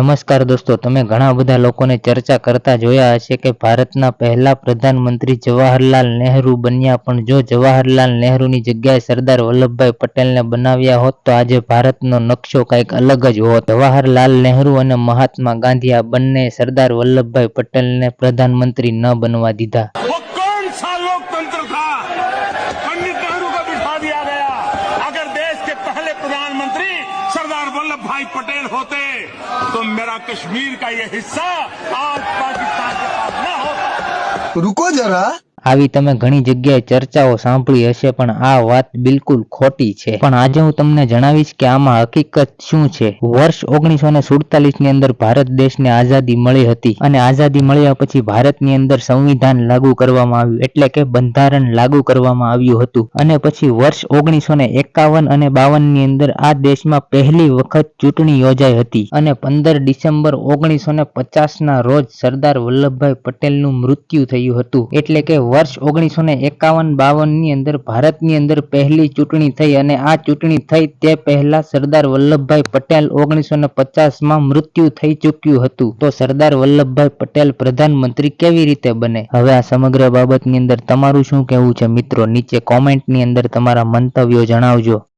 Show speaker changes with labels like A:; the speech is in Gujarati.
A: નમસ્કાર દોસ્તો, તમે ઘણા બધા લોકોને ચર્ચા કરતા જોયા હશે કે ભારતના પહેલા પ્રધાનમંત્રી જવાહરલાલ નહેરુ બન્યા, પણ જો જવાહરલાલ નહેરુની જગ્યાએ સરદાર વલ્લભભાઈ પટેલને બનાવ્યા હોત, તો આજે ભારતનો નકશો કંઈક અલગ જ હોત. જવાહરલાલ નહેરુ અને મહાત્મા ગાંધી આ બંને સરદાર વલ્લભભાઈ પટેલને પ્રધાનમંત્રી ન બનવા દીધા.
B: सरदार वल्लभ भाई पटेल होते तो मेरा कश्मीर का ये हिस्सा आज पाकिस्तान के पास न होता
C: रुको जरा
A: આવી તમે ઘણી જગ્યાએ ચર્ચાઓ સાંભળી હશે, પણ આ વાત બિલકુલ ખોટી છે. પણ આજે હું તમને જણાવીશ કે આમાં હકીકત શું છે. વર્ષ ઓગણીસો ને સુડતાલીસની અંદર ભારત દેશને આઝાદી મળી હતી અને આઝાદી મળ્યા પછી ભારતની અંદર સંવિધાન લાગુ કરવામાં આવ્યું, એટલે કે બંધારણ લાગુ કરવામાં આવ્યું હતું. અને પછી વર્ષ ઓગણીસો ને એકાવન અને બાવનની અંદર આ દેશમાં પહેલી વખત ચૂંટણી યોજાઈ હતી અને પંદર ડિસેમ્બર ઓગણીસો ને પચાસ ના રોજ સરદાર વલ્લભભાઈ પટેલનું મૃત્યુ થયું હતું. એટલે કે વર્ષ ઓગણીસો ને એકાવન બાવનની અંદર ભારતની અંદર પહેલી ચૂંટણી થઈ અને આ ચૂંટણી થઈ તે પહેલા સરદાર વલ્લભભાઈ પટેલ ઓગણીસો ને પચાસમાં મૃત્યુ થઈ ચૂક્યું હતું. તો સરદાર વલ્લભભાઈ પટેલ પ્રધાનમંત્રી કેવી રીતે બને? હવે આ સમગ્ર બાબતની અંદર તમારું શું કહેવું છે મિત્રો? નીચે કોમેન્ટની અંદર તમારા મંતવ્યો જણાવજો.